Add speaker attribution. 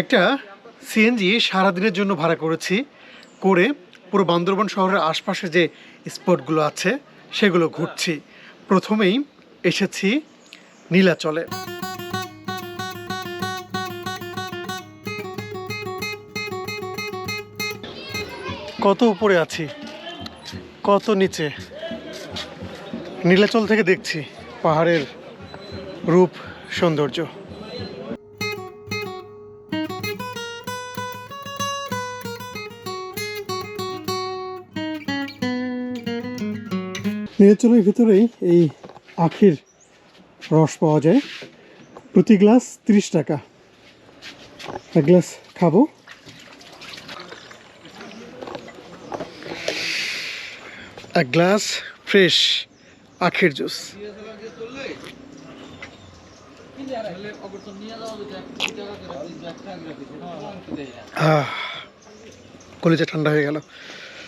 Speaker 1: একটা সিএনজি সারাদিনের জন্য ভাড়া করেছি, করে পুরো বান্দরবান শহরের আশপাশে যে স্পটগুলো আছে, সেগুলো ঘুরছি। প্রথমেই এসেছি নীলাচলে। কত উপরে আছি? কত নিচে? নীলাচল থেকে দেখছি পাহাড়ের রূপ, সৌন্দর্য। নীলাচলের ভিতরেই এই আখির রস পাওয়া যায়। প্রতি গ্লাস তিরিশ টাকা। এক গ্লাস খাব। এক গ্লাস ফ্রেশ আখের জুস। কলেজে ঠান্ডা হয়ে গেল।